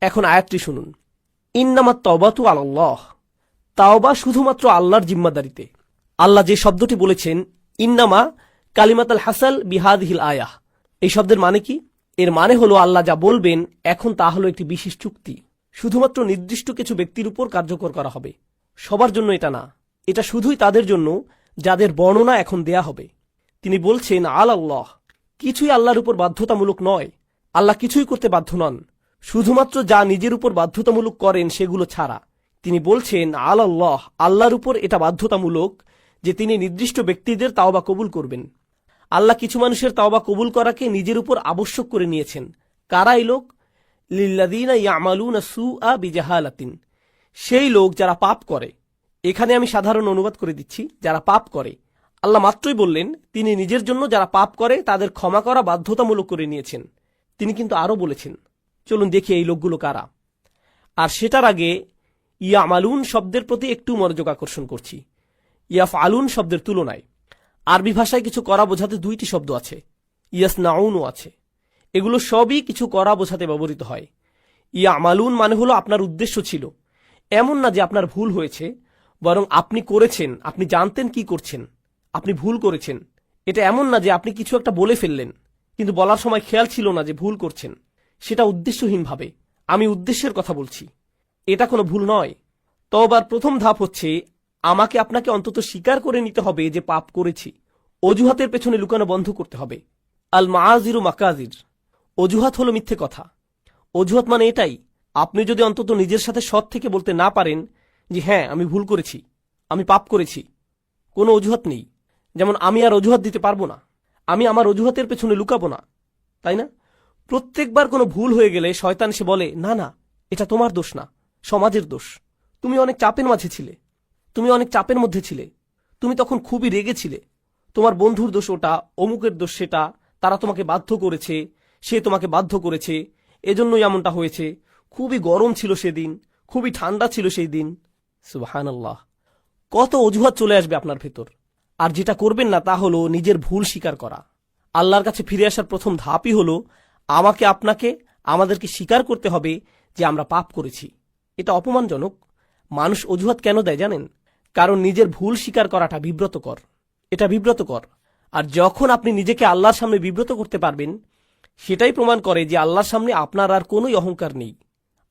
এখন আয়াতটি শুনুন। ইন্নামা তবাতু আল্লাহ তাওবা শুধুমাত্র আল্লাহর জিম্মাদারিতে। আল্লাহ যে শব্দটি বলেছেন, ইন্নামা কালিমাত আল হাসাল বিহাদহিল আয়াহ। এই শব্দের মানে কি? এর মানে হলো আল্লাহ যা বলবেন, এখন তা হলো একটি বিশেষ চুক্তি। শুধুমাত্র নির্দিষ্ট কিছু ব্যক্তির উপর কার্যকর করা হবে। সবার জন্য এটা না। এটা শুধুই তাদের জন্য, যাদের বর্ণনা এখন দেয়া হবে। তিনি বলছেন আল আল্লাহ কিছুই আল্লাহর উপর বাধ্যতামূলক নয়। আল্লাহ কিছুই করতে বাধ্য নন। শুধুমাত্র যা নিজের উপর বাধ্যতামূলক করেন সেগুলো ছাড়া। তিনি বলছেন আল আল্লাহ আল্লাহর উপর এটা বাধ্যতামূলক যে তিনি নির্দিষ্ট ব্যক্তিদের তাওবা কবুল করবেন। আল্লাহ কিছু মানুষের তাওবা কবুল করাকে নিজের উপর আবশ্যক করে নিয়েছেন। কারা এই লোক? লিল্লাদিনা সু আ সেই লোক যারা পাপ করে। এখানে আমি সাধারণ অনুবাদ করে দিচ্ছি, যারা পাপ করে। আল্লাহ মাত্রই বললেন, তিনি নিজের জন্য যারা পাপ করে, তাদের ক্ষমা করা বাধ্যতামূলক করে নিয়েছেন। তিনি কিন্তু আরও বলেছেন চলুন দেখি এই লোকগুলো কারা। আর সেটার আগে ইয়া ইয়ামালুন শব্দের প্রতি একটু মনোযোগ আকর্ষণ করছি। ইয়াফ আলুন শব্দের তুলনায়। আরবি ভাষায় কিছু করা বোঝাতে দুইটি শব্দ আছে। ইয়াস নাউনও আছে। এগুলো সবই কিছু করা বোঝাতে ব্যবহৃত হয়। ইয়া আমালুন মানে হলো আপনার উদ্দেশ্য ছিল। এমন না যে আপনার ভুল হয়েছে, বরং আপনি করেছেন, আপনি জানতেন কি করছেন, আপনি ভুল করেছেন। এটা এমন না যে আপনি কিছু একটা বলে ফেললেন, কিন্তু বলার সময় খেয়াল ছিল না যে ভুল করছেন। সেটা উদ্দেশ্যহীনভাবে আমি উদ্দেশ্যের কথা বলছি। এটা কোনো ভুল নয়। তবার প্রথম ধাপ হচ্ছে, আমাকে আপনাকে অন্তত স্বীকার করে নিতে হবে যে পাপ করেছি। অজুহাতের পেছনে লুকানো বন্ধ করতে হবে। আল মাজিরু মাকাজির। অজুহাত হলো মিথ্যে কথা। অজুহাত মানে এটাই, আপনি যদি অন্তত নিজের সাথে সৎ থেকে বলতে না পারেন যে হ্যাঁ আমি ভুল করেছি, আমি পাপ করেছি। কোনো অজুহাত নেই। যেমন, আমি আর অজুহাত দিতে পারব না। আমি আমার অজুহাতের পেছনে লুকাবো না। তাই না? প্রত্যেকবার কোনো ভুল হয়ে গেলে শয়তান সে বলে, না না, এটা তোমার দোষ না, সমাজের দোষ। তুমি অনেক চাপের মাঝে ছিলে। তুমি অনেক চাপের মধ্যে ছিলে। তুমি তখন খুবই রেগেছিলে তোমার বন্ধুর দোষ ওটা, অমুকের দোষ সেটা, তারা তোমাকে বাধ্য করেছে, সে তোমাকে বাধ্য করেছে। এজন্যই এমনটা হয়েছে। খুবই গরম ছিল সেদিন, খুবই ঠান্ডা ছিল সেই দিন। সুবাহানাল্লাহ। কত অজুহাত চলে আসবে আপনার ভেতর। আর যেটা করবেন না তা হলো নিজের ভুল স্বীকার করা। আল্লাহর কাছে ফিরে আসার প্রথম ধাপই হলো আমাকে আপনাকে, আমাদেরকে স্বীকার করতে হবে যে আমরা পাপ করেছি। এটা অপমানজনক। মানুষ অজুহাত কেন দেয় জানেন? কারণ নিজের ভুল স্বীকার করাটা বিব্রতকর। এটা বিব্রতকর। আর যখন আপনি নিজেকে আল্লাহর সামনে বিব্রত করতে পারবেন, সেটাই প্রমাণ করে যে আল্লাহর সামনে আপনার আর কোনোই অহংকার নেই।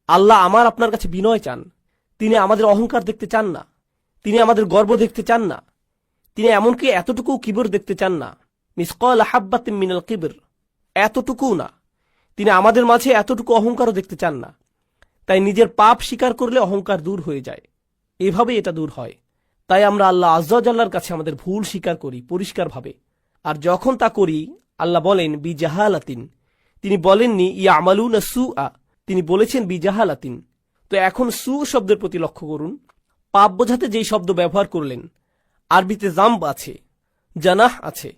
আল্লাহ আমার আপনার কাছে বিনয় চান। তিনি আমাদের অহংকার দেখতে চান না। তিনি আমাদের গর্ব দেখতে চান না। তিনি এমনকি এতটুকু কিবর দেখতে চান না। মিসকল হাব্বাতিম মিনাল কিবর। এতটুকুও না। তিনি আমাদের মাঝে এতটুকু অহংকারও দেখতে চান না। তাই নিজের পাপ স্বীকার করলে অহংকার দূর হয়ে যায়। এভাবে এটা দূর হয়। তাই আমরা আল্লাহ আজ্লার কাছে আমাদের ভুল স্বীকার করি, পরিষ্কারভাবে। আর যখন তা করি, আল্লাহ বলেন বি জাহালাতিন তিনি বলেননি ইয়া আমালু না সু আ তিনি বলেছেন বি জাহালাতিন তো এখন সু শব্দের প্রতি লক্ষ্য করুন। পাপ বোঝাতে যেই শব্দ ব্যবহার করলেন, আরবিতে জাম্ব আছে, জানাহ আছে।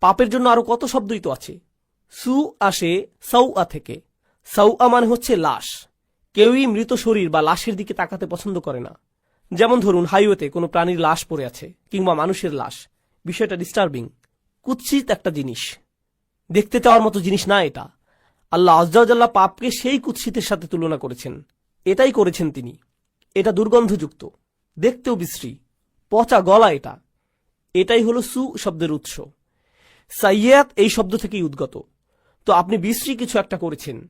পাপের জন্য আরও কত শব্দই তো আছে। সু আসে সাউ আ থেকে। সাউ আ মানে হচ্ছে লাশ। কেউই মৃত শরীর বা লাশের দিকে তাকাতে পছন্দ করে না। যেমন ধরুন, হাইওয়েতে কোনো প্রাণীর লাশ পড়ে আছে কিংবা মানুষের লাশ। বিষয়টা ডিস্টার্বিং কুৎসিত একটা জিনিস। দেখতে চাওয়ার মতো জিনিস না এটা। আল্লাহ আজ্লাহ পাপকে সেই কুৎসিতের সাথে তুলনা করেছেন। এটাই করেছেন তিনি। এটা দুর্গন্ধযুক্ত। দেখতেও বিশ্রী। পচা গলা এটা। এটাই হলো সু শব্দের উৎস। সাইয়াত এই শব্দ থেকেই উদ্গত। তো আপনি বিশ্রী কিছু একটা করেছেন।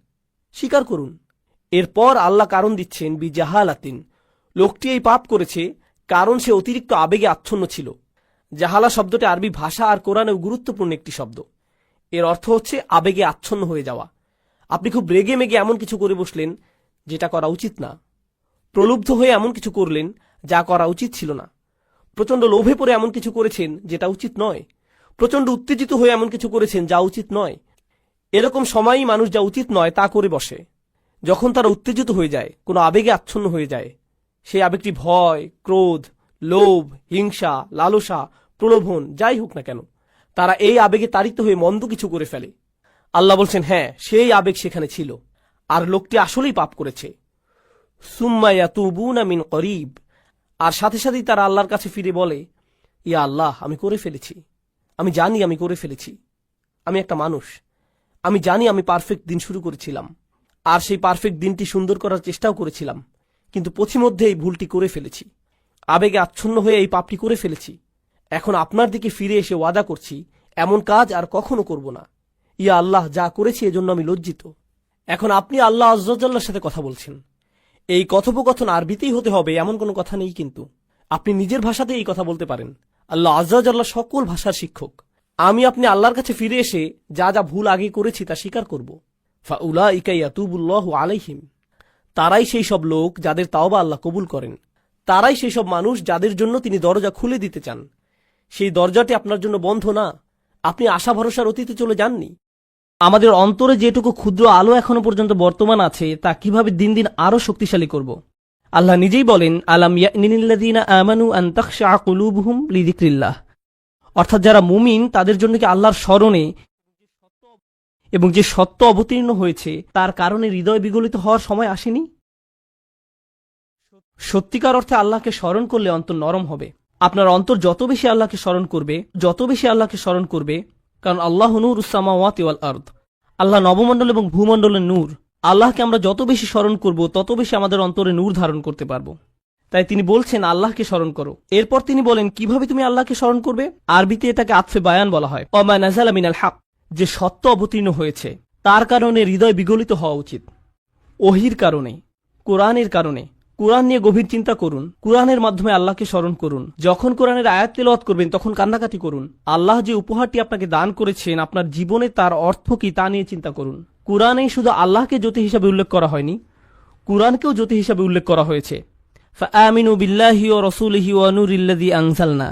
স্বীকার করুন, এরপর আল্লাহ কারণ দিচ্ছেন বি জাহালাতিন লোকটি এই পাপ করেছে কারণ সে অতিরিক্ত আবেগে আচ্ছন্ন ছিল। জাহালা শব্দটি আরবি ভাষা আর কোরআনেও গুরুত্বপূর্ণ একটি শব্দ। এর অর্থ হচ্ছে আবেগে আচ্ছন্ন হয়ে যাওয়া। আপনি খুব রেগে মেগে এমন কিছু করে বসলেন যেটা করা উচিত না। প্রলুব্ধ হয়ে এমন কিছু করলেন যা করা উচিত ছিল না। প্রচণ্ড লোভে পড়ে এমন কিছু করেছেন যেটা উচিত নয়। প্রচণ্ড উত্তেজিত হয়ে এমন কিছু করেছেন যা উচিত নয়। এরকম সময়ই মানুষ যা উচিত নয় তা করে বসে। যখন তারা উত্তেজিত হয়ে যায়, কোনো আবেগে আচ্ছন্ন হয়ে যায়, সেই আবেগটি ভয়, ক্রোধ, লোভ, হিংসা, লালসা, প্রলোভন, যাই হোক না কেন, তারা এই আবেগে তাড়িত হয়ে মন্দ কিছু করে ফেলে। আল্লাহ বলছেন হ্যাঁ সেই আবেগ সেখানে ছিল, আর লোকটি আসলেই পাপ করেছে। সুম্মাইয়া তুবুনা মিন করিব। আর সাথে সাথেই তারা আল্লাহর কাছে ফিরে বলে, ইয়া আল্লাহ, আমি করে ফেলেছি। আমি জানি আমি করে ফেলেছি। আমি একটা মানুষ। আমি জানি আমি পারফেক্ট দিন শুরু করেছিলাম, আর সেই পারফেক্ট দিনটি সুন্দর করার চেষ্টাও করেছিলাম, কিন্তু পথিমধ্যে এই ভুলটি করে ফেলেছি। আবেগে আচ্ছন্ন হয়ে এই পাপটি করে ফেলেছি। এখন আপনার দিকে ফিরে এসে ওয়াদা করছি, এমন কাজ আর কখনো করব না। ইয়া আল্লাহ, যা করেছি এজন্য আমি লজ্জিত। এখন আপনি আল্লাহ আজ্লার সাথে কথা বলছেন। এই কথোপকথন আরবিতেই হতে হবে, এমন কোনো কথা নেই কিন্তু। আপনি নিজের ভাষাতে এই কথা বলতে পারেন। আল্লাহ আজ্লাহ সকল ভাষার শিক্ষক। আমি আপনি আল্লাহর কাছে ফিরে এসে যা যা ভুল আগে করেছি তা স্বীকার করব। ফাউলা ইকাইয়াতুবুল্লাহ আলাইহিম। তারাই সেই সব লোক যাদের তাওবা আল্লাহ কবুল করেন। তারাই সেই সব মানুষ যাদের জন্য তিনি দরজা খুলে দিতে চান। সেই দরজাটি আপনার জন্য বন্ধ না। আপনি আশা ভরসার অতীতে চলে যাননি। আমাদের অন্তরে যেটুকু ক্ষুদ্র আলো এখনও পর্যন্ত বর্তমান আছে, তা কীভাবে দিন দিন আরও শক্তিশালী করব? আল্লাহ নিজেই বলেন, আলাম ইয়ানিল্লাযীনা আমানু আন তাখশা কুলুবুহুম লিযিকরিল্লাহ। অর্থাৎ যারা মুমিন, তাদের জন্য কি আল্লাহর স্মরণে এবং যে সত্য অবতীর্ণ হয়েছে, তার কারণে হৃদয় বিগলিত হওয়ার সময় আসেনি? সত্যিকার অর্থে আল্লাহকে স্মরণ করলে অন্তর নরম হবে। আপনার অন্তর যত বেশি আল্লাহকে স্মরণ করবে, যত বেশি আল্লাহকে স্মরণ করবে, কারণ আল্লাহ নূর উসামাওয়াত ওয়াল আর্দ। আল্লাহ নবমণ্ডল এবং ভূমণ্ডলের নূর। আল্লাহকে আমরা যত বেশি স্মরণ করব, তত বেশি আমাদের অন্তরে নূর ধারণ করতে পারব। তাই তিনি বলছেন, আল্লাহকে স্মরণ করো। এরপর তিনি বলেন, কীভাবে তুমি আল্লাহকে স্মরণ করবে? আরবিতে এটাকে আতফে বায়ান বলা হয়। অমা নাজাল মিনাল হাক। যে সত্য অবতীর্ণ হয়েছে, তার কারণে হৃদয় বিগলিত হওয়া উচিত। ওহির কারণে, কোরআনের কারণে। কোরআন নিয়ে গভীর চিন্তা করুন। কোরআনের মাধ্যমে আল্লাহকে স্মরণ করুন। যখন কোরআনের আয়াত তেলাওয়াত করবেন, তখন কান্নাকাটি করুন। আল্লাহ যে উপহারটি আপনাকে দান করেছেন, আপনার জীবনে তার অর্থ কি তা নিয়ে চিন্তা করুন। কোরআনেই শুধু আল্লাহকে জ্যোতি হিসাবে উল্লেখ করা হয়নি, কোরআনকেও জ্যোতি হিসাবে উল্লেখ করা হয়েছে। ফাআমিনু বিল্লাহি ও রসুলিহি ও নুরিল্লাদি আনসালনা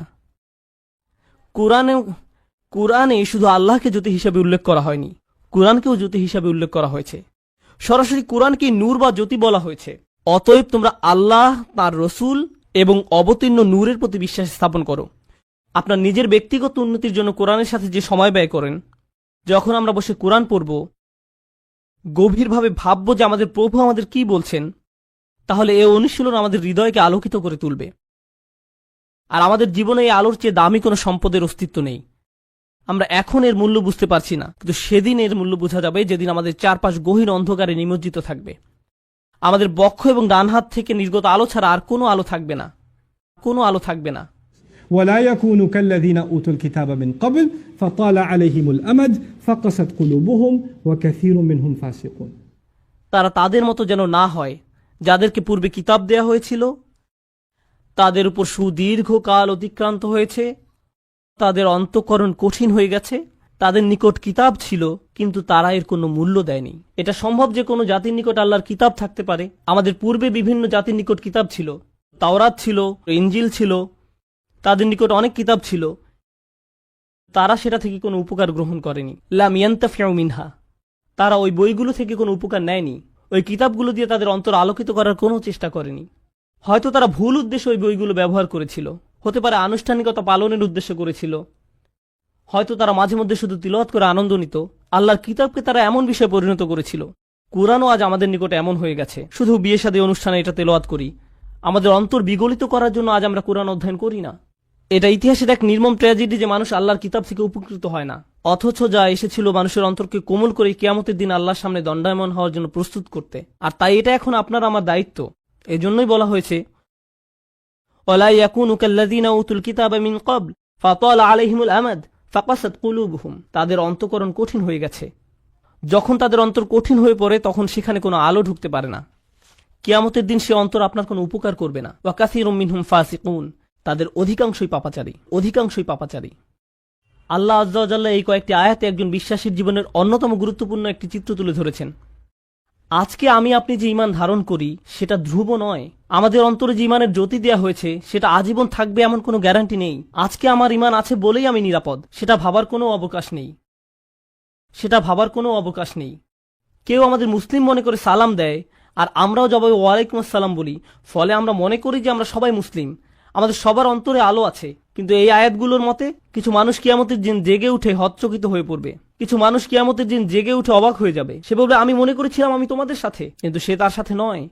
কোরআনে কোরআনে শুধু আল্লাহকে জ্যোতি হিসাবে উল্লেখ করা হয়নি, কোরআনকেও জ্যোতি হিসাবে উল্লেখ করা হয়েছে। সরাসরি কোরআনকে নূর বা জ্যোতি বলা হয়েছে। অতএব তোমরা আল্লাহ, তার রসুল এবং অবতীর্ণ নূরের প্রতি বিশ্বাস স্থাপন করো। আপনার নিজের ব্যক্তিগত উন্নতির জন্য কোরআনের সাথে যে সময় ব্যয় করেন, যখন আমরা বসে কোরআন পড়ব, গভীরভাবে ভাবব যে আমাদের প্রভু আমাদের কি বলছেন তাহলে এ অনুশীলন আমাদের হৃদয়কে আলোকিত করে তুলবে আর আমাদের জীবনে এই আলোর চেয়ে দামি কোনো সম্পদের অস্তিত্ব নেই আমরা এখন এর মূল্য বুঝতে পারছি না কিন্তু সেদিন এর মূল্য বোঝা যাবে যেদিন আমাদের চারপাশ গহীন অন্ধকারে নিমজ্জিত থাকবে আমাদের বক্ষ এবং ডান হাত থেকে নির্গত আলো ছাড়া আর কোনো আলো থাকবে না কোনো আলো থাকবে না ولا يكونوا كالذين اوتوا الكتاب من قبل فطال عليهم الامد فقست قلوبهم وكثير منهم فاسقون তারা তাদের মতো যেন না হয় যাদেরকে পূর্বে কিতাব দেয়া হয়েছিল, তাদের উপর সুদীর্ঘ কাল অতিক্রান্ত হয়েছে, তাদের অন্তঃকরণ কঠিন হয়ে গেছে, তাদের নিকট কিতাব ছিল, কিন্তু তারা এর কোনো মূল্য দেয়নি। এটা সম্ভব যে কোনো জাতির নিকট আল্লাহর কিতাব থাকতে পারে। আমাদের পূর্বে বিভিন্ন জাতির নিকট কিতাব ছিল। তাওরাত ছিল ইঞ্জিল ছিল, তাদের নিকট অনেক কিতাব ছিল। তারা সেটা থেকে কোনো উপকার গ্রহণ করেনি। লাম ইয়ান্তাফিউ মিনহা। তারা ওই বইগুলো থেকে কোনো উপকার নেয়নি। ওই কিতাবগুলো দিয়ে তাদের অন্তর আলোকিত করার কোনো চেষ্টা করেনি। হয়তো তারা ভুল উদ্দেশ্যে ওই বইগুলো ব্যবহার করেছিল। হতে পারে আনুষ্ঠানিকতা পালনের উদ্দেশ্য করেছিল। হয়তো তারা মাঝে মধ্যে শুধু তিলওয়াত করে আনন্দ নিত। আল্লাহর কিতাবকে তারা এমন বিষয়ে পরিণত করেছিল। কোরআনও আজ আমাদের নিকটে এমন হয়ে গেছে। শুধু বিয়ে শাদী অনুষ্ঠানে এটা তেলোয়াত করি। আমাদের অন্তর বিগলিত করার জন্য আজ আমরা কোরআন অধ্যয়ন করি না। এটা ইতিহাসের এক নির্মম ট্র্যাজেডি যে মানুষ আল্লাহর কিতাব থেকে উপকৃত হয় না। অথচ যা এসেছিল মানুষের অন্তরকে কোমল করে কেয়ামতের দিন আল্লাহর সামনে দণ্ডায়মন হওয়ার জন্য প্রস্তুত করতে। আর তাই এটা এখন আপনার আমার দায়িত্ব। এজন্যই বলা হয়েছে ওলা ইয়াকুনু উতুল কিতাবা মিন কুলুবুহুম। তাদের অন্তকরণ কঠিন হয়ে গেছে। যখন তাদের অন্তর কঠিন হয়ে পড়ে, তখন সেখানে কোনো আলো ঢুকতে পারে না। কিয়ামতের দিন সে অন্তর আপনার কোনো উপকার করবে না। ওয়াকাসিরুম মিনহুম ফাসিকুন। তাদের অধিকাংশই পাপাচারী অধিকাংশই পাপাচারী। আল্লাহ আজ্লাহ এই কয়েকটি আয়াতে একজন বিশ্বাসীর জীবনের অন্যতম গুরুত্বপূর্ণ একটি চিত্র তুলে ধরেছেন। আজকে আমি আপনি যে ইমান ধারণ করি, সেটা ধ্রুব নয়। আমাদের অন্তরে যে ইমানের জ্যোতি দেওয়া হয়েছে, সেটা আজীবন থাকবে এমন কোনো গ্যারান্টি নেই। আজকে আমার ইমান আছে বলেই আমি নিরাপদ। সেটা ভাবার কোনো অবকাশ নেই। সেটা ভাবার কোনো অবকাশ নেই। কেউ আমাদের মুসলিম মনে করে সালাম দেয়, আর আমরাও জবাবে ওয়ালাইকুম আসসালাম বলি। ফলে আমরা মনে করি যে আমরা সবাই মুসলিম। আমাদের সবার অন্তরে আলো আছে, কিন্তু এই আয়াতগুলোর মতে কিছু মানুষ কিয়ামতের দিন জেগে উঠে হচ্চকিত হয়ে পড়বে। কিছু মানুষ কিয়ামতের দিন জেগে উঠে অবাক হয়ে যাবে। সে বলবে, আমি মনে করেছিলাম আমি তোমাদের সাথে, কিন্তু সে তার সাথে নয়।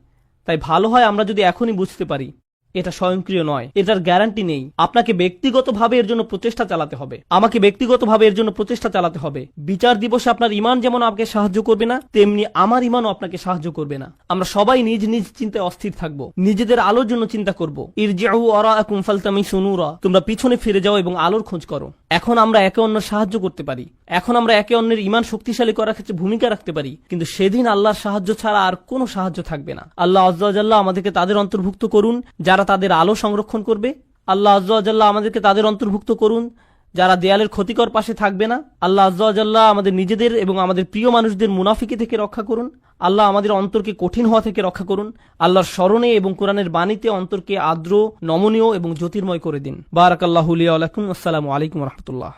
তাই ভালো হয় আমরা যদি এখনই বুঝতে পারি। এটা স্বয়ংক্রিয় নয়। এটার গ্যারান্টি নেই। আপনাকে ব্যক্তিগতভাবে এর জন্য প্রচেষ্টা চালাতে হবে। আমাকে ব্যক্তিগতভাবে এর জন্য প্রচেষ্টা চালাতে হবে। বিচার দিবসে আপনার ইমান যেমন আপনাকে সাহায্য করবে না, তেমনি আমার ইমানও আপনাকে সাহায্য করবে না। আমরা সবাই নিজ নিজ চিন্তায় অস্থির থাকব। নিজেদের আলোর জন্য চিন্তা করব। ইরজিউ ওয়ারাআকুম ফালতামিসু নূরা। তোমরা পিছনে ফিরে যাও এবং আলোর খোঁজ করো। এখন আমরা একে অন্যের সাহায্য করতে পারি। এখন আমরা একে অন্যের ইমান শক্তিশালী করার ক্ষেত্রে ভূমিকা রাখতে পারি। কিন্তু সেদিন আল্লাহর সাহায্য ছাড়া আর কোনো সাহায্য থাকবে না। আল্লাহ আজ্লাহ আমাদেরকে তাদের অন্তর্ভুক্ত করুন, যারা তাদের আলো সংরক্ষণ করবে। আল্লাহ আজ্লাহ আমাদেরকে তাদের অন্তর্ভুক্ত করুন। যারা দেয়ালের ক্ষতিকর পাশে থাকবে না, আল্লাহ আজ্লাহ আমাদের নিজেদের এবং আমাদের প্রিয় মানুষদের মুনাফিকি থেকে রক্ষা করুন। আল্লাহ আমাদের অন্তরকে কঠিন হওয়া থেকে রক্ষা করুন। আল্লাহর স্মরণে এবং কোরআনের বাণীতে অন্তরকে আদ্র নমনীয় এবং জ্যোতির্ময় করে দিন। বারাকাল্লাহ আলাইকুম আসসালামু আলাইকুম রহমতুল্লাহ।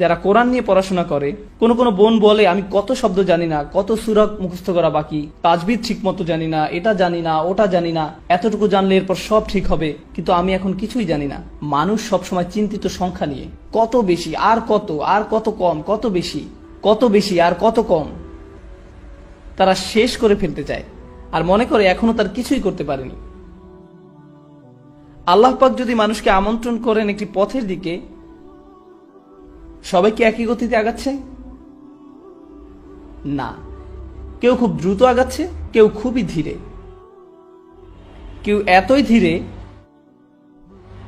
যারা কোরআন নিয়ে পড়াশোনা করে, কোন কোন বোন বলে, আমি কত শব্দ জানি না, কত সুরক মুখস্থ করা বাকি তাজবিদ ঠিক মতো জানি না, এটা জানি না, ওটা জানি না, এতটুকু জানলে এরপর সব ঠিক হবে, কিন্তু আমি এখন কিছুই জানি না। মানুষ সবসময় চিন্তিত সংখ্যা নিয়ে, কত বেশি, আর কত আর কত কম, কত বেশি কত বেশি, আর কত কম। তারা শেষ করে ফেলতে চায়, আর মনে করে এখনও তার কিছুই করতে পারেনি। আল্লাহ পাক যদি মানুষকে আমন্ত্রণ করেন একটি পথের দিকে সবাই কি একই গতিতে আগাচ্ছে? না। কেউ খুব দ্রুত আগাচ্ছে, কেউ খুবই ধীরে। কেউ এতই ধীরে,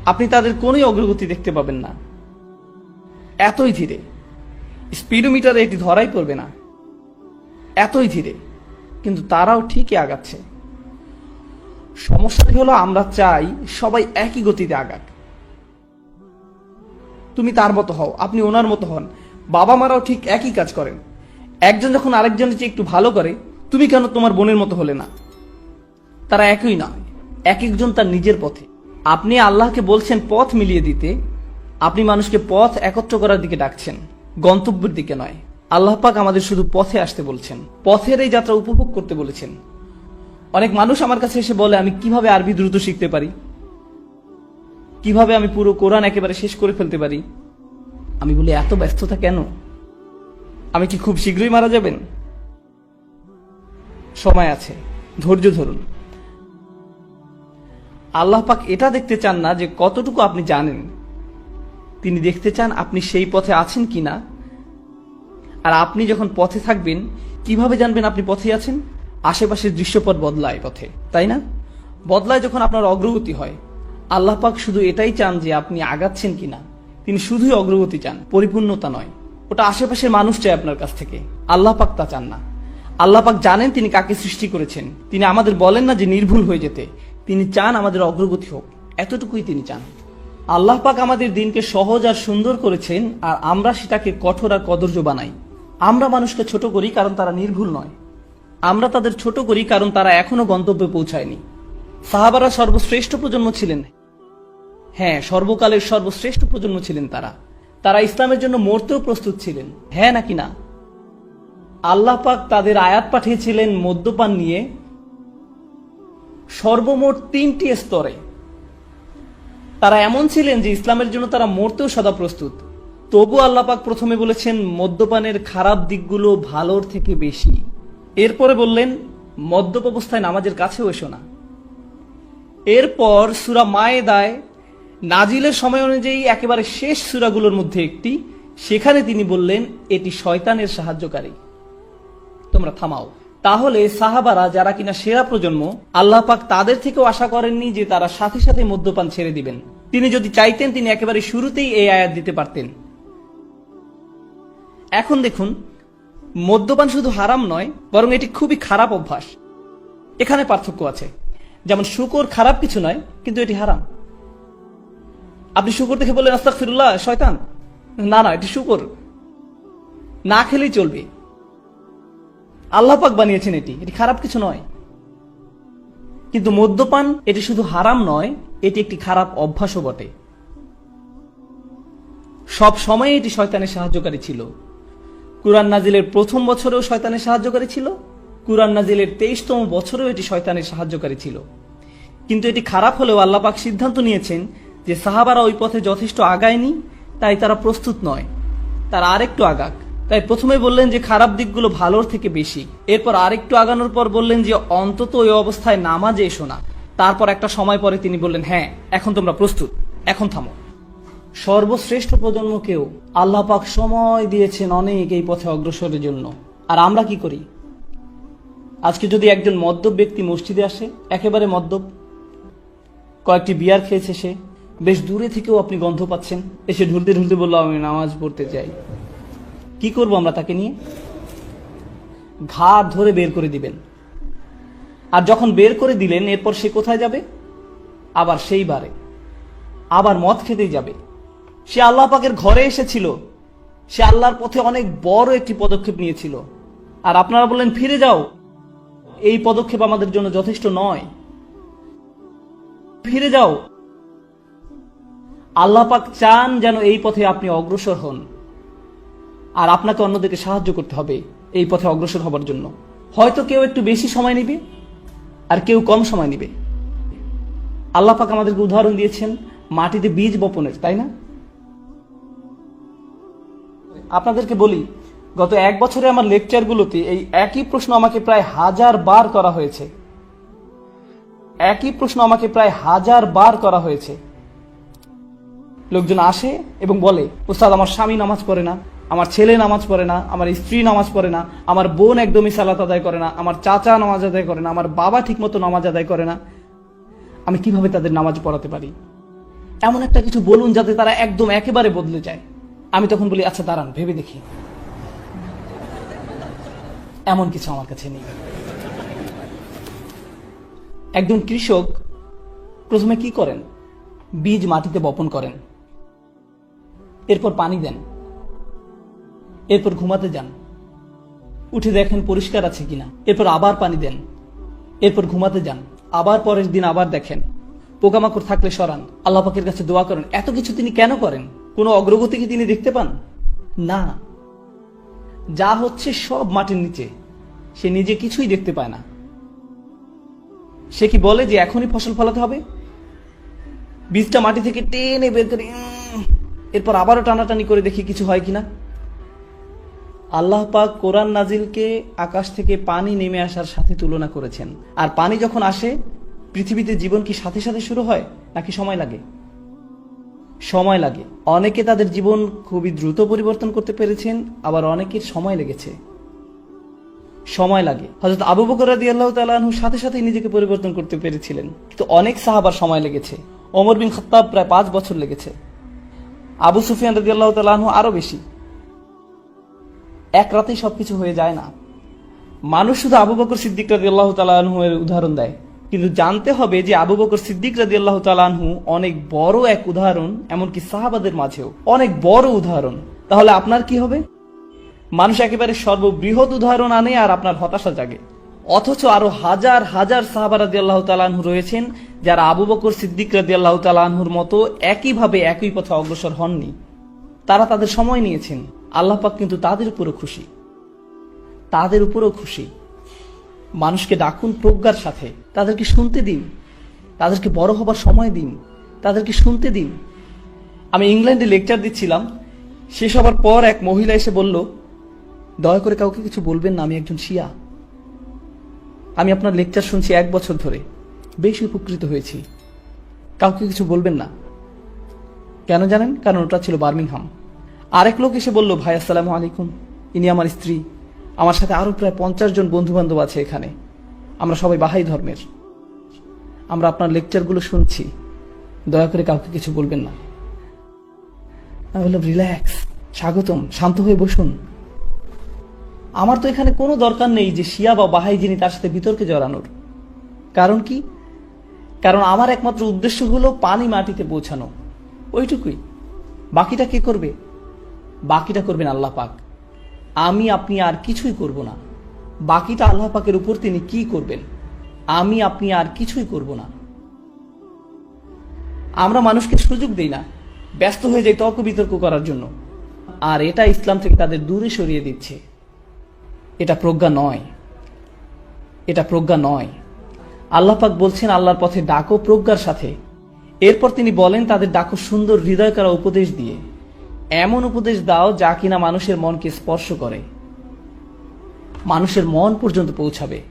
আপনি তাদের কোনোই অগ্রগতি দেখতে পাবেন না। এতই ধীরে। স্পিডোমিটারে এটি ধরাই পড়বে না। এতই ধীরে। কিন্তু তারাও ঠিকই আগাচ্ছে। সমস্যাটি হলো আমরা চাই সবাই একই গতিতে আগাক। তুমি তার মতো হও, আপনি ওনার মতো হন। বাবা মারাও ঠিক একই কাজ করেন। একজন যখন আরেকজনের চেয়ে একটু ভালো করে, তুমি কেন তোমার বোনের মতো হলে না? তারা একই নয়, এক একজন তার নিজের পথে। আপনি আল্লাহকে বলছেন পথ মিলিয়ে দিতে, আপনি মানুষকে পথ একত্র করার দিকে ডাকছেন, গন্তব্যের দিকে নয়। আল্লাহ পাক আমাদের শুধু পথে আসতে বলছেন, পথের এই যাত্রা উপভোগ করতে বলেছেন। অনেক মানুষ আমার কাছে এসে বলে, আমি কীভাবে আরবি দ্রুত শিখতে পারি? কীভাবে আমি পুরো কোরআন একেবারে শেষ করে ফেলতে পারি? আমি বলি, এত ব্যস্ততা কেন? আমি কি খুব শীঘ্রই মারা যাবেন? সময় আছে, ধৈর্য ধরুন। আল্লাহ পাক এটা দেখতে চান না যে কতটুকু আপনি জানেন। তিনি দেখতে চান আপনি সেই পথে আছেন কি না আর আপনি যখন পথে থাকবেন, কীভাবে জানবেন আপনি পথে আছেন? আশেপাশের দৃশ্যপট বদলায় পথে, তাই না? বদলায় যখন আপনার অগ্রগতি হয়। আল্লাহ পাক শুধু এটাই চান যে আপনি আগাচ্ছেন কিনা। তিনি শুধুই অগ্রগতি চান, পরিপূর্ণতা নয়। ওটা আশেপাশের মানুষ চায় আপনার কাছ থেকে। আল্লাহ পাক তা চান না। আল্লাহ পাক জানেন তিনি কাকে সৃষ্টি করেছেন। তিনি আমাদের বলেন না যে নির্ভুল হয়ে যেতে। তিনি চান আমাদের অগ্রগতি হোক। এতটুকুই তিনি চান। আল্লাহ পাক আমাদের দিনকে সহজ আর সুন্দর করেছেন আর আমরা সেটাকে কঠোর আর কদর্য বানাই। আমরা মানুষকে ছোট করি কারণ তারা নির্ভুল নয়। আমরা তাদের ছোট করি কারণ তারা এখনও গন্তব্যে পৌঁছায়নি। সাহাবারা সর্বশ্রেষ্ঠ প্রজন্ম ছিলেন। হ্যাঁ সর্বকালের সর্বশ্রেষ্ঠ প্রজন্ম ছিলেন তারা। তারা ইসলামের জন্য মরতেও প্রস্তুত ছিলেন। হ্যাঁ নাকি না? আল্লাহ পাক তাদের আয়াত পাঠিয়েছিলেন মদ্যপান নিয়ে। সর্বমোট তিনটি স্তরে। তারা এমন ছিলেন যে ইসলামের জন্য তারা মরতেও সদা প্রস্তুত। তবু আল্লাহ পাক প্রথমে বলেছেন, মদ্যপানের খারাপ দিকগুলো ভালোর থেকে বেশি। এরপরে বললেন, মদ্যপ অবস্থায় নামাজের কাছেও এসো না। এরপর সুরা মায়েদায় নাজিলের সময় অনুযায়ী একেবারে শেষ সুরাগুলোর মধ্যে একটি। সেখানে তিনি বললেন, এটি শয়তানের সাহায্যকারী। তোমরা থামাও। তাহলে সাহাবারা, যারা কিনা সেরা প্রজন্ম, আল্লাহ পাক তাদের থেকেও আশা করেননি যে তারা সাথে সাথে মদ্যপান ছেড়ে দিবেন। তিনি যদি চাইতেন, তিনি একেবারে শুরুতেই এই আয়াত দিতে পারতেন। এখন দেখুন, মদ্যপান শুধু হারাম নয়, বরং এটি খুবই খারাপ অভ্যাস। এখানে পার্থক্য আছে। যেমন শুকর খারাপ কিছু নয়, কিন্তু এটি হারাম। আপনি শুকর দেখে বললেন আস্তাক ফিরুল্লাহ শয়তান? না না, এটি শুকর। না খেলেই চলবে। আল্লাহ পাক বানিয়েছেন এটি। এটি খারাপ কিছু নয়। কিন্তু মদ্যপান, এটি শুধু হারাম নয়, এটি একটি খারাপ অভ্যাসও বটে। সব সময় এটি শয়তানের সাহায্যকারী ছিল। কুরআন নাজিলের প্রথম বছরেও শয়তানের সাহায্যকারী ছিল। কুরআন নাজিলের তেইশতম বছরেও এটি শয়তানের সাহায্যকারী ছিল। কিন্তু এটি খারাপ হলেও আল্লাহ পাক সিদ্ধান্ত নিয়েছেন যে সাহাবারা ওই পথে যথেষ্ট আগায়নি, তাই তারা প্রস্তুত নয়। তারা আরেকটু আগাক। তাই প্রথমে বললেন যে খারাপ দিকগুলো ভালোর থেকে বেশি। এরপর আরেকটু আগানোর পর বললেন যে অন্তত ওই অবস্থায় নামাজে এসো না। তারপর একটা সময় পরে তিনি বললেন হ্যাঁ এখন তোমরা প্রস্তুত। এখন থামো। সর্বশ্রেষ্ঠ প্রজন্মকেও আল্লাহ পাক সময় দিয়েছেন অনেক এই পথে অগ্রসরের জন্য। আর আমরা কি করি? আজকে যদি একজন মদ্যপ ব্যক্তি মসজিদে আসে, একেবারে মদ্যপ। কয়েকটি বিয়ার খেয়েছে সে। বেশ দূরে থেকেও আপনি গন্ধ পাচ্ছেন। এসে ঢুলতে ঢুলতে বলল, আমি নামাজ পড়তে চাই কি করব আমরা তাকে নিয়ে? ঘাট ধরে বের করে দিবেন। আর যখন বের করে দিলেন, এরপর সে কোথায় যাবে? আবার সেই বারে। আবার মদ খেতেই যাবে? সে আল্লাহ পাকের ঘরে এসেছিল। সে আল্লাহর পথে অনেক বড় একটি পদক্ষেপ নিয়েছিল। আর আপনারা বললেন, ফিরে যাও। এই পদক্ষেপ আমাদের জন্য যথেষ্ট নয়। ফিরে যাও। আল্লাহ পাক চান যেন এই পথে আপনি অগ্রসর হন। আর আপনাকে অন্যদেরকে সাহায্য করতে হবে এই পথে অগ্রসর হবার জন্য। হয়তো কেউ একটু বেশি সময় নেবে আর কেউ কম সময় নেবে। আল্লাহ পাক আমাদেরকে উদাহরণ দিয়েছেন মাটিতে বীজ বপনের, তাই না? আপনাদেরকে বলি, গত এক বছরে আমার লেকচারগুলোতে এই একই প্রশ্ন আমাকে প্রায় হাজার বার করা হয়েছে। একই প্রশ্ন আমাকে প্রায় হাজার বার করা হয়েছে। লোকজন আসে এবং বলে, ওস্তাদ, আমার স্বামী নামাজ পড়ে না, আমার ছেলে নামাজ পড়ে না, আমার স্ত্রী নামাজ পড়ে না, আমার বোন একদমই সালাত আদায় করে না, আমার চাচা নামাজ আদায় করে না, আমার বাবা ঠিকমতো নামাজ আদায় করে না। আমি কীভাবে তাদের নামাজ পড়াতে পারি? এমন একটা কিছু বলুন যাতে তারা একদম একেবারে বদলে যায়। আমি তখন বলি আচ্ছা দাঁড়ান, ভেবে দেখি। এমন কিছু আমার কাছে নেই। একজন কৃষক প্রথমে কি করেন? বীজ মাটিতে বপন করেন। এরপর পানি দেন। এরপর ঘুমাতে যান। উঠে দেখেন পরিষ্কার আছে কিনা। এরপর আবার পানি দেন। এরপর ঘুমাতে যান। আবার পরের দিন আবার দেখেন। পোকামাকড় থাকলে সরান। আল্লাহ পাকের কাছে দোয়া করেন, এত কিছু তিনি কেন করেন? কোনো অগ্রগতি কি তিনি দেখতে পান? না। যা হচ্ছে সব মাটির নিচে। সে নিজে কিছুই দেখতে পায় না। সে কি বলে যে, এখনই ফসল ফলাতে হবে? বীজটা মাটি থেকে টেনে বের করে এরপর আবারও টানাটানি করে দেখি কিছু হয় কিনা। আল্লাহ পাক কোরআন নাজিলকে আকাশ থেকে পানি নেমে আসার সাথে তুলনা করেছেন। আর পানি যখন আসে, পৃথিবীতে জীবন কি সাথে সাথে শুরু হয়, নাকি সময় লাগে? সময় লাগে। অনেকে তাদের জীবন খুবই দ্রুত পরিবর্তন করতে পেরেছেন, আবার অনেকের সময় লেগেছে। সময় লাগে। হজরত আবু বকর আল্লাহ তালাহুর সাথে সাথে নিজেকে পরিবর্তন করতে পেরেছিলেন। কিন্তু অনেক সাহাবার সময় লেগেছে। ওমর বিন খত্তাব প্রায় পাঁচ বছর লেগেছে। আবু সুফিয়ান রাদি আল্লাহ তালাহু আরও বেশি। এক রাতেই সবকিছু হয়ে যায় না। মানুষ শুধু আবু বকর সিদ্দিক রাজি আল্লাহ তালাহু এর উদাহরণ দেয়। কিন্তু জানতে হবে যে আবু বকর সিদ্দিক রাজি আল্লাহ তালাহু অনেক বড় এক উদাহরণ, এমনকি সাহাবাদের মাঝেও। অনেক বড় উদাহরণ। তাহলে আপনার কি হবে? মানুষ একেবারে সর্ববৃহৎ উদাহরণ আনে আর আপনার হতাশা জাগে। অথচ আরও হাজার হাজার সাহাবা রাদি আল্লাহ তালাহু রয়েছেন, যারা আবু বকর সিদ্দিক রাদি আল্লাহ তালাহুর মতো একইভাবে একই পথে অগ্রসর হননি। তারা তাদের সময় নিয়েছেন। আল্লাহ পাক কিন্তু তাদের উপরও খুশি। তাদের উপরও খুশি। মানুষকে ডাকুন প্রজ্ঞার সাথে। তাদেরকে শুনতে দিন। তাদেরকে বড় হবার সময় দিন। তাদেরকে শুনতে দিন। আমি ইংল্যান্ডে লেকচার দিচ্ছিলাম। শেষ হবার পর এক মহিলা এসে বলল, দয়া করে কাউকে কিছু বলবেন না, আমি একজন শিয়া। আমি আপনার লেকচার শুনছি এক বছর ধরে। বেশ উপকৃত হয়েছি। কাউকে কিছু বলবেন না। কেন জানেন? কারণ ওটা ছিল বার্মিংহাম। আরেক লোক এসে বলল, ভাই, আসসালামু আলাইকুম। ইনি আমার স্ত্রী। আমার সাথে আরও প্রায় পঞ্চাশ জন বন্ধু বান্ধব আছে এখানে। আমরা সবাই বাহাই ধর্মের। আমরা আপনার লেকচারগুলো শুনছি। দয়া করে কাউকে কিছু বলবেন না। আমি বললাম রিল্যাক্স। স্বাগতম। শান্ত হয়ে বসুন। আমার তো এখানে কোনো দরকার নেই যে শিয়া বা বাহাই যিনি তার সাথে বিতর্কে জড়ানোর। কারণ কি? কারণ আমার একমাত্র উদ্দেশ্য হলো পানি মাটিতে পৌঁছানো। ওইটুকুই। বাকিটা কে করবে? বাকিটা করবেন আল্লাহ পাক। আমি, আপনি আর কিছুই করব না। বাকিটা আল্লাহ পাকের উপর তিনি কি করবেন? আমি, আপনি আর কিছুই করব না। আমরা মানুষকে সুযোগ দিই না ব্যস্ত হয়ে যাই তর্ক বিতর্ক করার জন্য। আর এটা ইসলাম থেকে তাদের দূরে সরিয়ে দিচ্ছে। এটা প্রজ্ঞা নয়। এটা প্রজ্ঞা নয়। আল্লাহ পাক বলছেন, আল্লাহর পথে ডাকো প্রজ্ঞার সাথে। এরপর তিনি বলেন, তাদের ডাকো সুন্দর হৃদয় করা উপদেশ দিয়ে। এমন উপদেশ দাও যা কিনা মানুষের মনকে স্পর্শ করে। মানুষের মন পর্যন্ত পৌঁছাবে।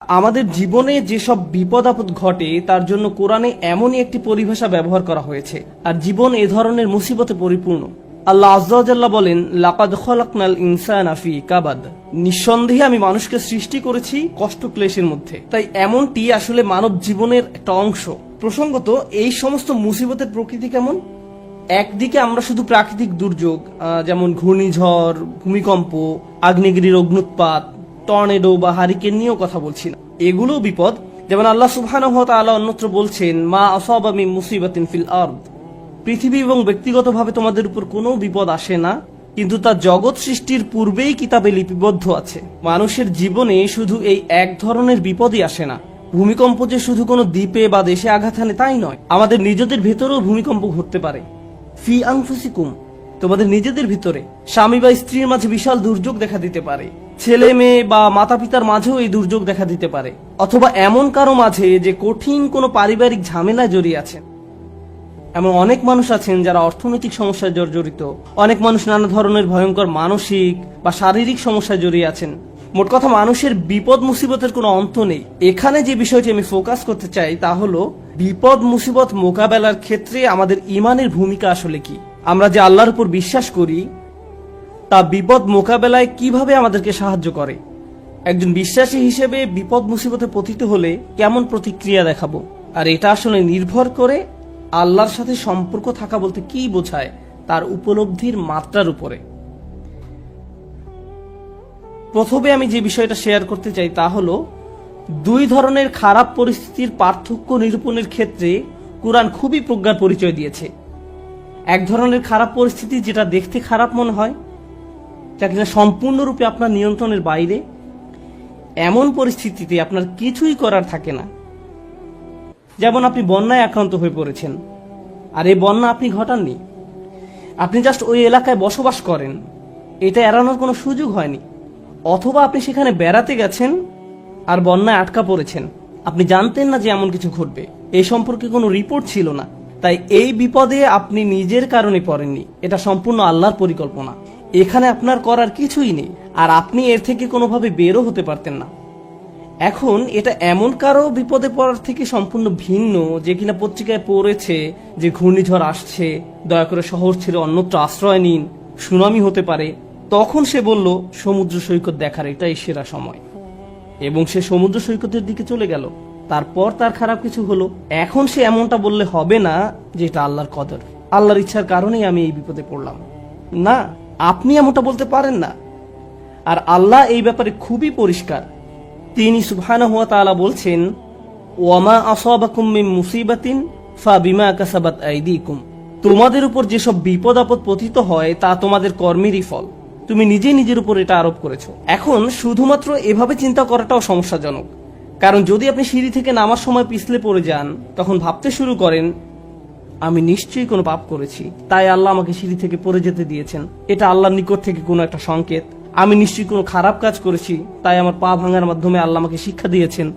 আমাদের জীবনে যেসব বিপদ আপদ ঘটে, তার জন্য কোরআনে এমনই একটি পরিভাষা ব্যবহার করা হয়েছে। আর জীবন এ ধরনের মুসিবতে পরিপূর্ণ। আল্লাহ আজ্লাহ বলেন, লাকাদ খলাকনাল ইনসান আফি কাবাদ। নিঃসন্দেহে আমি মানুষকে সৃষ্টি করেছি কষ্ট ক্লেশের মধ্যে। তাই এমনটি আসলে মানব জীবনের একটা অংশ। প্রসঙ্গত, এই সমস্ত মুসিবতের প্রকৃতি কেমন? একদিকে আমরা শুধু প্রাকৃতিক দুর্যোগ যেমন ঘূর্ণিঝড়, ভূমিকম্প, আগ্নেয়গিরির অগ্নুৎপাত টর্নেডো বা হারিকেন নিয়েও কথা বলছি না। এগুলোও বিপদ। যেমন আল্লাহ সুবহানাহু ওয়া তাআলা অন্যত্র বলছেন, মা আসাবা মিন মুসিবাতিন ফিল আরদ। পৃথিবী এবং ব্যক্তিগতভাবে তোমাদের উপর কোনো বিপদ আসে না, কিন্তু তা জগৎ সৃষ্টির পূর্বেই কিতাবে লিপিবদ্ধ আছে। মানুষের জীবনে শুধু এই এক ধরনের বিপদই আসে না। ভূমিকম্প যে শুধু কোনো দ্বীপে বা দেশে আঘাত হানে তাই নয়, আমাদের নিজেদের ভেতরেও ভূমিকম্প ঘটতে পারে। ফি আংফুসিকুম তোমাদের নিজেদের ভিতরে। স্বামী বা স্ত্রীর মাঝে বিশাল দুর্যোগ দেখা দিতে পারে। ছেলে মেয়ে বা মাতা পিতার মাঝেও এই দুর্যোগ দেখা দিতে পারে। অথবা এমন কারও মাঝে যে কঠিন কোনো পারিবারিক ঝামেলায় জড়িয়ে আছেন। এমন অনেক মানুষ আছেন যারা অর্থনৈতিক সমস্যায় জর্জরিত। অনেক মানুষ নানা ধরনের ভয়ঙ্কর মানসিক বা শারীরিক সমস্যায় জড়িয়ে আছেন। মোট কথা, মানুষের বিপদ মুসিবতের কোনো অন্ত নেই। এখানে যে বিষয়টি আমি ফোকাস করতে চাই তা হলো, বিপদ মুসিবত মোকাবেলার ক্ষেত্রে আমাদের ইমানের ভূমিকা আসলে কি? আমরা যে আল্লাহর উপর বিশ্বাস করি, তা বিপদ মোকাবেলায় কীভাবে আমাদেরকে সাহায্য করে? একজন বিশ্বাসী হিসেবে বিপদ মুসিবতে পতিত হলে কেমন প্রতিক্রিয়া দেখাবো? আর এটা আসলে নির্ভর করে আল্লাহর সাথে সম্পর্ক থাকা বলতে কি বোঝায়? তার উপলব্ধির মাত্রার উপরে। প্রথমে আমি যে বিষয়টা শেয়ার করতে চাই তা হলো, দুই ধরনের খারাপ পরিস্থিতির পার্থক্য নিরূপণের ক্ষেত্রে কোরআন খুবই প্রজ্ঞার পরিচয় দিয়েছে। এক ধরনের খারাপ পরিস্থিতি যেটা দেখতে খারাপ মনে হয়, যা কিনা সম্পূর্ণরূপে আপনার নিয়ন্ত্রণের বাইরে, এমন পরিস্থিতিতে আপনার কিছুই করার থাকে না। যেমন আপনি বন্যায় আক্রান্ত হয়ে পড়েছেন। আর এই বন্যা আপনি ঘটাননি। আপনি জাস্ট ওই এলাকায় বসবাস করেন। এটা এড়ানোর কোনো সুযোগ হয়নি। অথবা আপনি সেখানে বেড়াতে গেছেন আর বন্যায় আটকা পড়েছেন। আপনি জানতেন না যে এমন কিছু ঘটবে। এই সম্পর্কে কোনো রিপোর্ট ছিল না। তাই এই বিপদে আপনি নিজের কারণে পড়েননি। এটা সম্পূর্ণ আল্লাহর পরিকল্পনা। এখানে আপনার করার কিছুই নেই। আর আপনি এর থেকে কোনোভাবে বেরও হতে পারতেন না। এখন এটা এমন কারও বিপদে পড়ার থেকে সম্পূর্ণ ভিন্ন যে কিনা পত্রিকায় পড়েছে যে ঘূর্ণিঝড় আসছে, দয়া করে শহর ছেড়ে অন্যত্র আশ্রয় নিন, সুনামি হতে পারে। তখন সে বলল, সমুদ্র সৈকত দেখার এটাই সেরা সময়। এবং সে সমুদ্র সৈকতের দিকে চলে গেল। তারপর তার খারাপ কিছু হলো। এখন সে এমনটা বললে হবে না যে এটা আল্লাহর কদর। আল্লাহর ইচ্ছার কারণেই আমি এই বিপদে পড়লাম। না, আপনি এমনটা বলতে পারেন না। আর আল্লাহ এই ব্যাপারে খুবই পরিষ্কার। তিনি সুবহানাহু ওয়া তাআলা বলছেন, ওয়ামা আসাবাকুম মুসিবাতিন ফাবিমা কাসাবাত আইদিকুম। তোমাদের উপর যেসব বিপদ আপদ পতিত হয়, তা তোমাদের কর্মেরই ফল। তুমি নিজে নিজের উপর এটা আরোপ করেছ। এখন শুধুমাত্র এভাবে চিন্তা করাটাও সমস্যাজনক। কারণ যদি আপনি সিঁড়ি থেকে নামার সময় পিছলে পড়ে যান, তখন ভাবতে শুরু করেন, আমি নিশ্চয়ই কোনো পাপ করেছি, তাই আল্লাহ আমাকে সিঁড়ি থেকে পড়ে যেতে দিয়েছেন। এটা আল্লাহর নিকট থেকে কোনো একটা সংকেত। আমি নিশ্চয়ই কোনো খারাপ কাজ করেছি, তাই আমার পা ভাঙার মাধ্যমে আল্লাহ আমাকে শিক্ষা দিয়েছেন।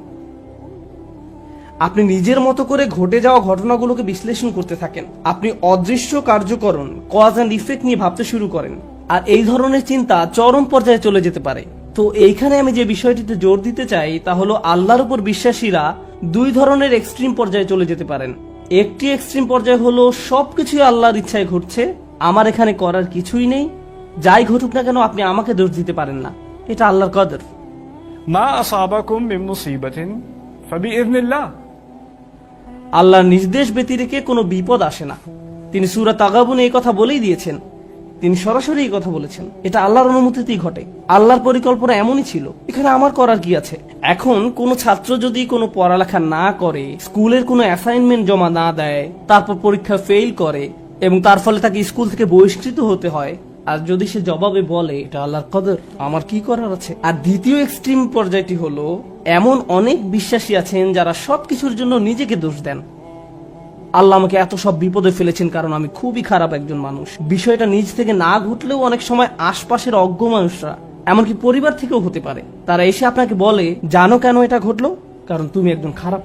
আপনি নিজের মতো করে ঘটে যাওয়া ঘটনাগুলোকে বিশ্লেষণ করতে থাকেন। আপনি অদৃশ্য কার্যকরণ কজ অ্যান্ড ইফেক্ট নিয়ে ভাবতে শুরু করেন। আর এই ধরনের চিন্তা চরম পর্যায়ে চলে যেতে পারে। তো এইখানে আমি যে বিষয়টিতে জোর দিতে চাই, তা হলো আল্লাহর উপর বিশ্বাসীরা দুই ধরনের এক্সট্রিম পর্যায়ে চলে যেতে পারেন। একটি এক্সট্রিম পর্যায়ে হলো, সবকিছুই আল্লাহর ইচ্ছায় ঘটছে, আমার এখানে করার কিছুই নেই। যাই ঘটুক না কেন আপনি আমাকে দোষ দিতে পারেন না। এটা আল্লাহর কদর। মা আসাবাকুম মিন মুসিবাতিন আল্লাহর নির্দেশ ব্যতিরেকে কোনো বিপদ আসে না। তিনি সূরা তাগাবুন এই কথা বলেই দিয়েছেন। তিনি সরাসরি এই কথা বলেছেন। এটা আল্লাহর অনুমতিতেই ঘটে। আল্লাহর পরিকল্পনা এমনই ছিল। এখানে আমার করার কি আছে? এখন কোন ছাত্র যদি কোনো পড়ালেখা না করে স্কুলের কোনো অ্যাসাইনমেন্ট জমা না দেয় তারপর পরীক্ষা ফেল করে এবং তার ফলে তাকে স্কুল থেকে বহিষ্কৃত হতে হয় আর যদি সে জবাবে বলে, এটা আল্লাহর কদর, আমার কি করার আছে? আর দ্বিতীয় এক্সট্রিম পর্যায়টি হলো, এমন অনেক বিশ্বাসী আছেন যারা সবকিছুর জন্য নিজেকে দোষ দেন। আল্লাহ আমাকে এত সব বিপদে ফেলেছেন কারণ আমি খুবই খারাপ একজন মানুষ। বিষয়টা নিজ থেকে না ঘটলেও অনেক সময় আশপাশের অজ্ঞ মানুষরা, এমনকি পরিবার থেকেও হতে পারে। তারা এসে আপনাকে বলে, জানো কেন এটা ঘটলো? কারণ তুমি একজন খারাপ